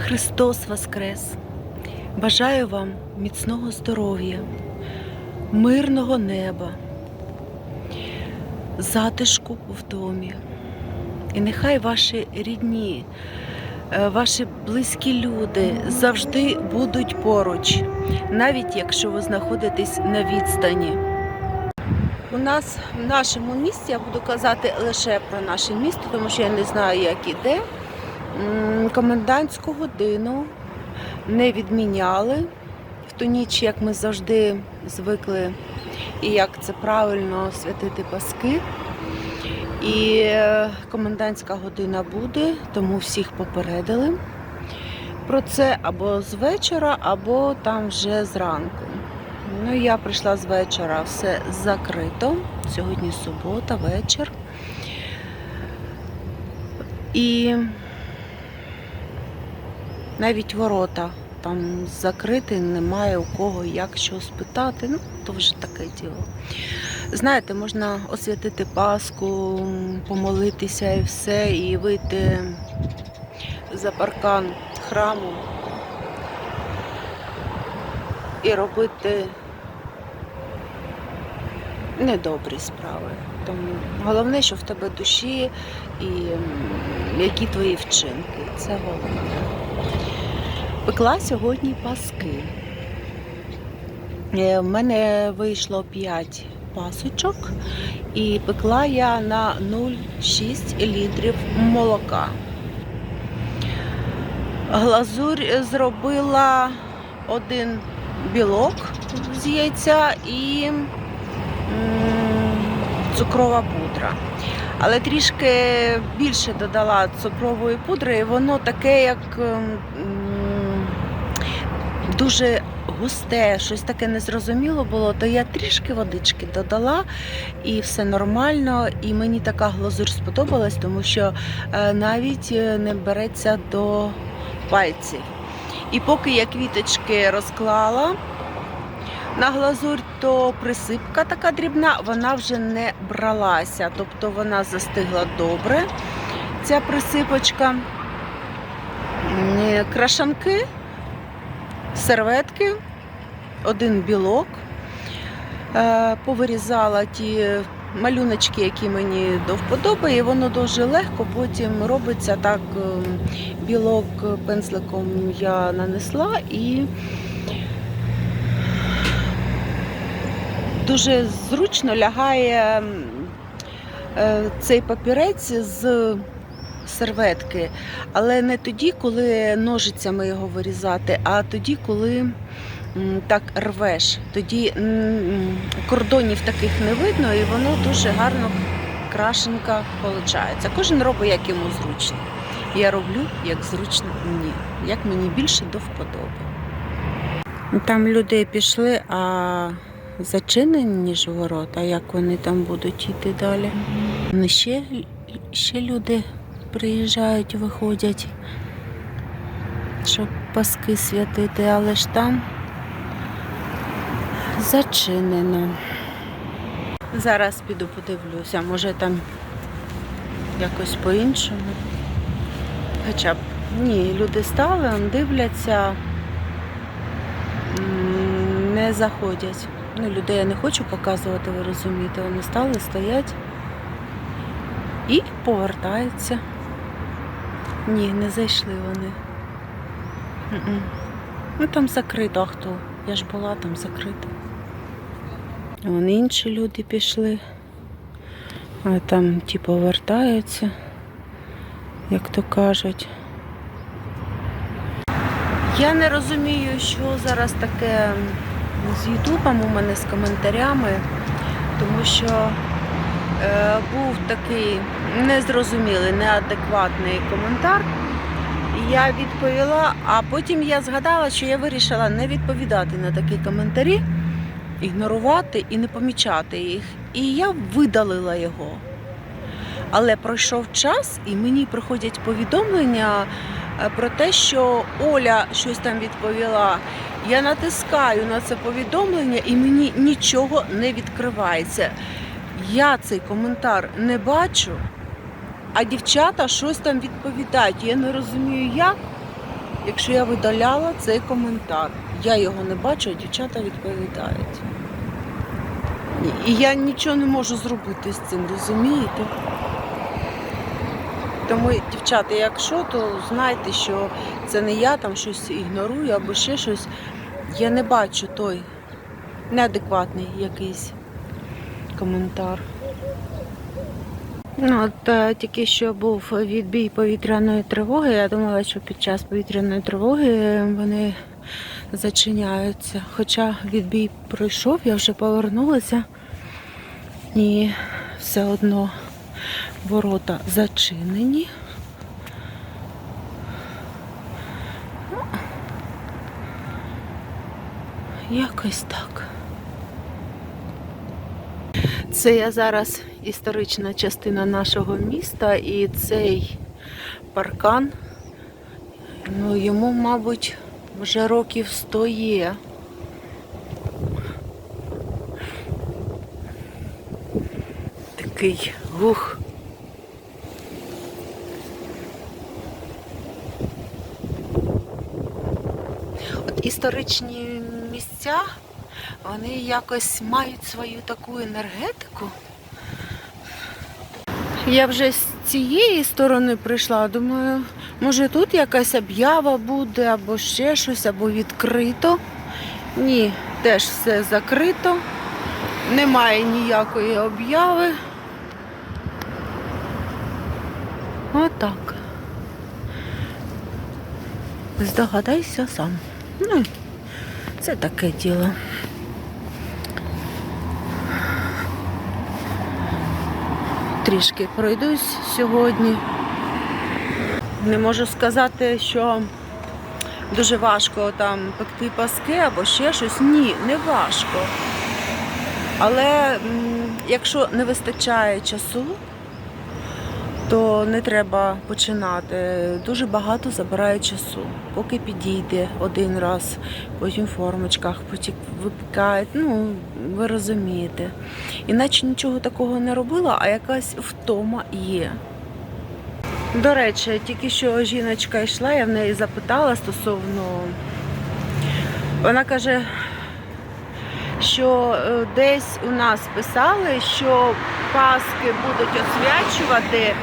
Христос Воскрес! Бажаю вам міцного здоров'я, мирного неба, затишку в домі. І нехай ваші рідні, е, ваші близькі люди завжди будуть поруч, навіть якщо ви знаходитесь на відстані. У нас в нашому місті, я буду казати лише про наше місто, тому що я не знаю, як іде. М, Комендантську годину не відміняли в ту ніч, як ми завжди звикли, і як це правильно святити Паски. І е, комендантська година буде, тому всіх попередили про це або з вечора, або там вже зранку. Ну, я прийшла з вечора, все закрито. Сьогодні субота, вечір. І навіть ворота там закриті, немає у кого як що спитати. Ну, то вже таке діло. Знаєте, можна освятити Пасху, помолитися і все, і вийти за паркан храму і робити недобрі справи. Тому головне, що в тебе душі і які твої вчинки. Це головне. Пекла сьогодні паски. Е, В мене вийшло 5 пасочок, і пекла я на 0,6 літрів молока. Глазурь зробила один білок з яйця і цукрова пудра. Але трішки більше додала цукрової пудри, і воно таке, як дуже густе, щось таке незрозуміло було, то я трішки водички додала і все нормально. І мені така глазурь сподобалась, тому що е, навіть е, не береться до пальців. І поки я квіточки розклала на глазурь, то присипка така дрібна, вона вже не бралася. Тобто вона застигла добре, ця присипочка. Крашанки, серветки, один білок. Е, Повирізала ті малюночки, які мені до вподоби, і воно дуже легко потім робиться так. ем, Білок пензликом я нанесла і дуже зручно лягає е, цей папірець з серветки, але не тоді, коли ножицями його вирізати, а тоді, коли так рвеш. Тоді кордонів таких не видно, і воно дуже гарно крашенка виходить. Кожен робить, як йому зручно. Я роблю, як зручно мені, як мені більше до вподоби. Там люди пішли, а зачинені ж ворота, як вони там будуть йти далі. Ну, ще, ще люди приїжджають, виходять, щоб паски святити, але ж там зачинено. Зараз піду подивлюся, може там якось по-іншому. Хоча б ні, люди стали, дивляться, не заходять. Ну, людей я не хочу показувати, ви розумієте. Вони стали, стоять і повертаються. Ні, не зайшли вони. М-м. Ну там закрито, а хто? Я ж була там закрита. Вон інші люди пішли, а там ті повертаються як то кажуть. Я не розумію, що зараз таке з Ютубом у мене з коментарями, тому що е, був такий незрозумілий, неадекватний коментар. Я відповіла, а потім я згадала, що я вирішила не відповідати на такі коментарі, ігнорувати і не помічати їх. І я видалила його. Але пройшов час, і мені приходять повідомлення е, про те, що Оля щось там відповіла. Я натискаю на це повідомлення, і мені нічого не відкривається. Я цей коментар не бачу, а дівчата щось там відповідають. Я не розумію, як. якщо я видаляла цей коментар. Я його не бачу, а дівчата відповідають. І- я нічого не можу зробити з цим, розумієте? Тому, дівчата, якщо, то знайте, що це не я там щось ігнорую або ще щось. Я не бачу той неадекватний якийсь коментар. Ну, от е, тільки що був відбій повітряної тривоги. Я думала, що під час повітряної тривоги вони зачиняються. Хоча відбій пройшов, я вже повернулася і все одно ворота зачинені. Якось так. Це я зараз історична частина нашого міста і цей паркан, ну йому, мабуть, вже років 100 є. Такий гух. Історичні місця, вони якось мають свою таку енергетику. Я вже з цієї сторони прийшла, думаю, може тут якась об'ява буде, або ще щось, або відкрито. Ні, теж все закрито, немає ніякої об'яви. Отак. Здогадайся сам. Ну, це таке діло. Трішки пройдусь сьогодні. Не можу сказати, що дуже важко там пекти паски або ще щось. Ні, не важко. Але якщо не вистачає часу, то не треба починати. Дуже багато забирає часу. Поки підійде один раз, потім в формочках, потім випікають. Ну, ви розумієте. Іначе нічого такого не робила, а якась втома є. До речі, тільки що жіночка йшла, я в неї запитала стосовно. Вона каже, що е, десь у нас писали, що Паски будуть освячувати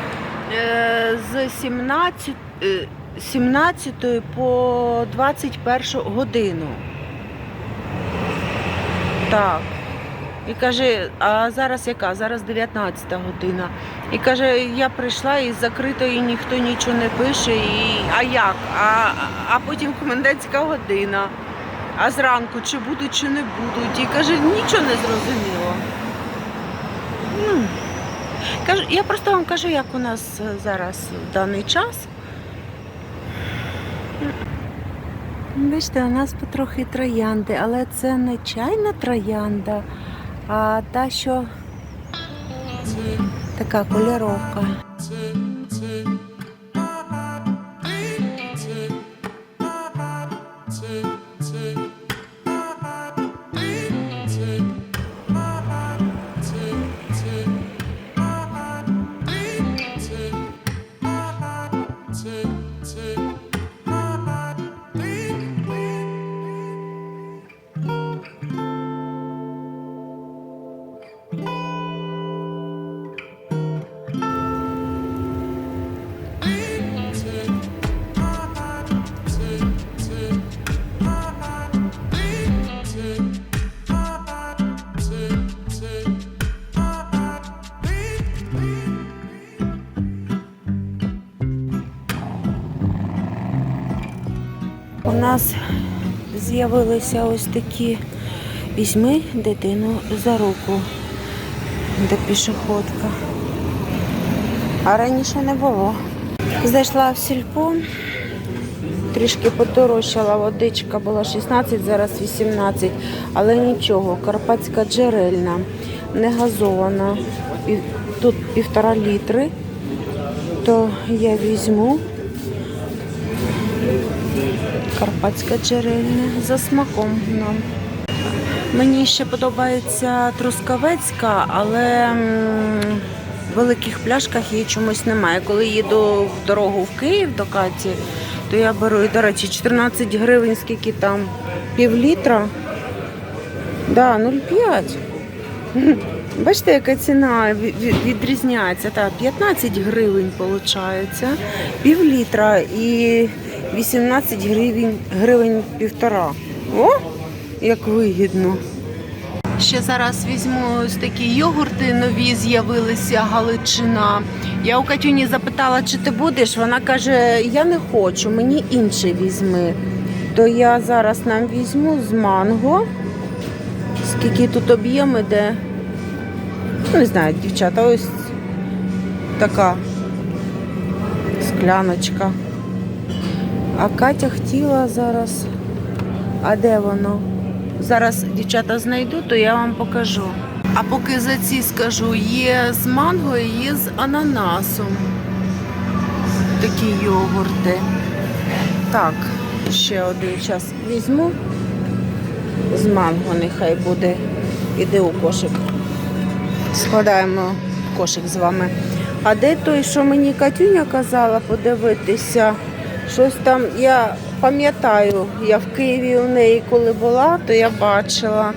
з 17, е, 17 по 21 годину. Так. І каже, а зараз яка? Зараз 19 година. І каже, я прийшла і закрито, і ніхто нічого не пише. І... А як? А, а потім комендантська година. А зранку чи будуть, чи не будуть. І каже, нічого не зрозуміло. Я просто вам кажу, як у нас е, зараз в даний час. Бачите, у нас потрохи троянди, але це не чайна троянда, а та, що така кольоровка. З'явилися ось такі візьми дитину за руку, де пішоходка. А раніше не було. Зайшла в сільпо, трішки подорожчала, водичка була 16, зараз 18, але нічого, карпатська джерельна, не газована. Тут півтора літри, то я візьму. Карпатська джерельна за смаком нам. Мені ще подобається трускавецька, але в великих пляшках її чомусь немає. Коли їду в дорогу в Київ до Каті, то я беру. І, до речі, 14 гривень, скільки там? Пів літра. Да, 0,5. Бачите, яка ціна ві- ві- відрізняється. Так, 15 гривень виходить, пів літра і 18 гривень, гривень півтора. О, як вигідно. Ще зараз візьму ось такі йогурти нові з'явилися Галичина. Я у Катюні запитала, чи ти будеш. Вона каже, я не хочу, мені інший візьми. То я зараз нам візьму з манго. Скільки тут об'єм іде? Ну, Не знаю, дівчата, ось така скляночка. А Катя хотіла зараз. А де воно? Зараз дівчата знайду, то я вам покажу. А поки за ці скажу, є з манго і є з ананасом. Такі йогурти. Так, ще один час візьму. З манго нехай буде. Іде у кошик. Складаємо кошик з вами. А де той, що мені Катюня казала подивитися? Щось там, я пам'ятаю, я в Києві у неї коли була, то я бачила.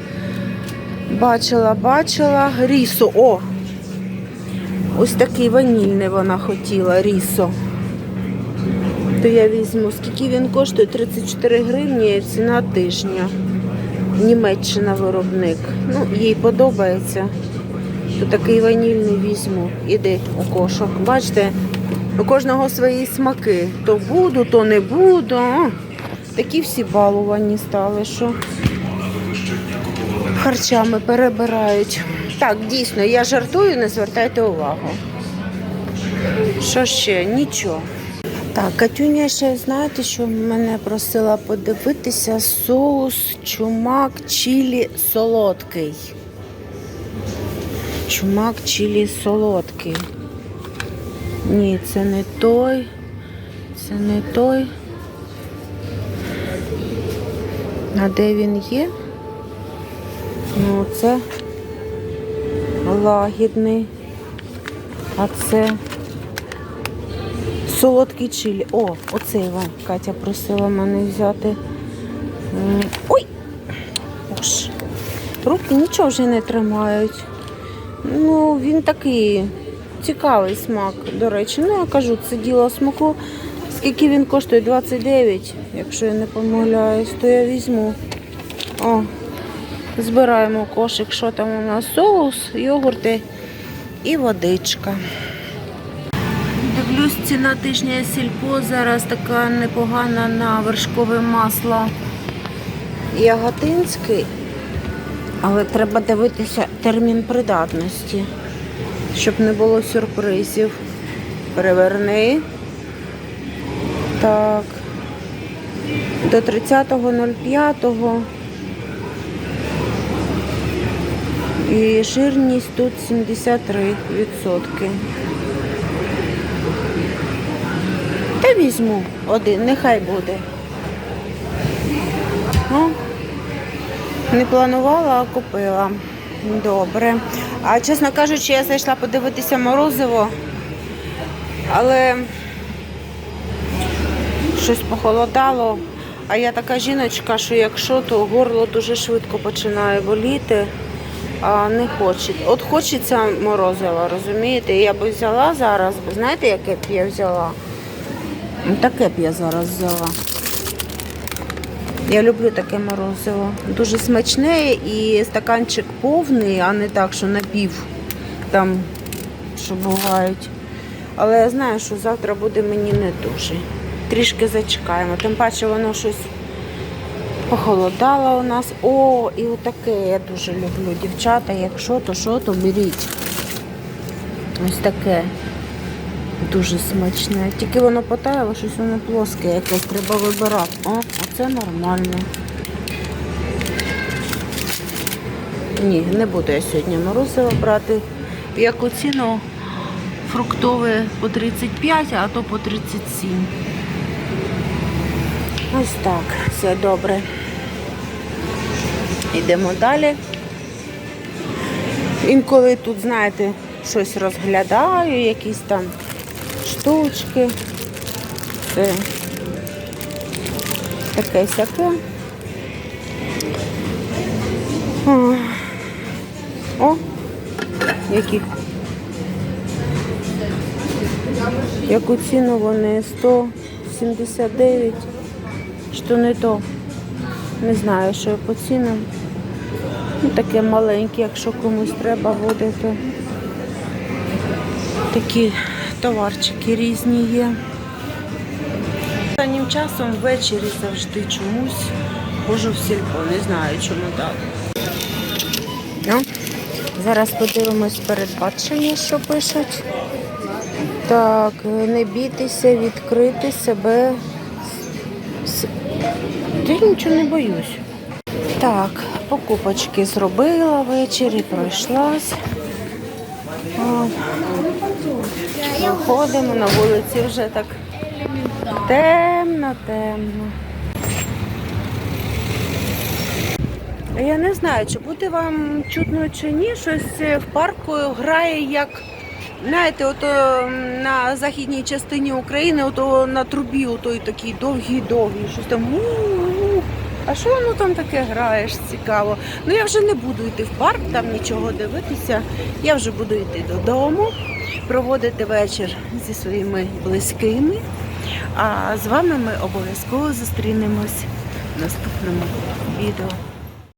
Бачила, бачила рісо. О! Ось такий ванільний вона хотіла, рісо. То я візьму. Скільки він коштує? 34 гривні, ціна тижня. Німеччина виробник. Ну, їй подобається. То такий ванільний візьму. Іди у кошок. Бачите, у кожного свої смаки. То буду, то не буду. Такі всі балувані стали, що харчами перебирають. Так, дійсно, я жартую, не звертайте увагу. Що ще? Нічого. Так, Катюня ще знаєте, що мене просила подивитися соус чумак чилі солодкий. Чумак чилі солодкий. Ні, це не той. Це не той. А де він є? Ну, це лагідний. А це солодкий чилі. О, оцей вам Катя просила мене взяти. Ой! Уж. Руки нічого вже не тримають. Ну, він такий цікавий смак, до речі. Ну, я кажу, це діло смаку. Скільки він коштує? 29, якщо я не помиляюсь, то я візьму. О, збираємо кошик, що там у нас соус, йогурти і водичка. Дивлюсь, ціна тижня сільпо зараз така непогана на вершкове масло яготинське, але треба дивитися термін придатності, щоб не було сюрпризів. Переверни. Так. До 30.05. І жирність тут 73%. Та візьму один, нехай буде. Ну, не планувала, а купила. Добре. А чесно кажучи, я зайшла подивитися морозиво, але щось похолодало. А я така жіночка, що якщо, то горло дуже швидко починає боліти, а не хоче. От хочеться морозива, розумієте? Я б взяла зараз, знаєте, яке б я взяла? Ну, Таке б я зараз взяла. Я люблю таке морозиво. Дуже смачне і стаканчик повний, а не так, що напів там, що бувають. Але я знаю, що завтра буде мені не дуже. Трішки зачекаємо. Тим паче воно щось похолодало у нас. О, і отаке я дуже люблю. Дівчата, якщо то що, то беріть. Ось таке. Дуже смачне. Тільки воно потаяло, щось воно плоске, якось треба вибирати. О, оце нормально. Ні, не буду я сьогодні морозиво брати. В яку ціну фруктове по 35, а то по 37. Ось так, все добре. Йдемо далі. Інколи тут, знаєте, щось розглядаю, якісь там штучки. Це таке сяке. О, О, які. Яку ціну вони 179. Що не то. Не знаю, що по цінам. Ну, таке маленьке, якщо комусь треба буде, то такі товарчики різні є. Останнім часом ввечері завжди чомусь ходжу в сільпо. Не знаю, чому так. Ну, зараз подивимось передбачення, що пишуть. Так, не бійтеся відкрити себе. я нічого не боюсь. Так, покупочки зробила ввечері, пройшлась. От. Виходимо на вулиці вже так темно, темно. Я не знаю, чи буде вам чутно чи ні, щось е, в парку грає як. Знаєте, ото на західній частині України, ото на трубі, ото такий довгий-довгий, щось там. А що воно там таке граєш? Цікаво. Ну я вже не буду йти в парк, там нічого дивитися. Я вже буду йти додому, проводити вечір зі своїми близькими. А з вами ми обов'язково зустрінемось в наступному відео.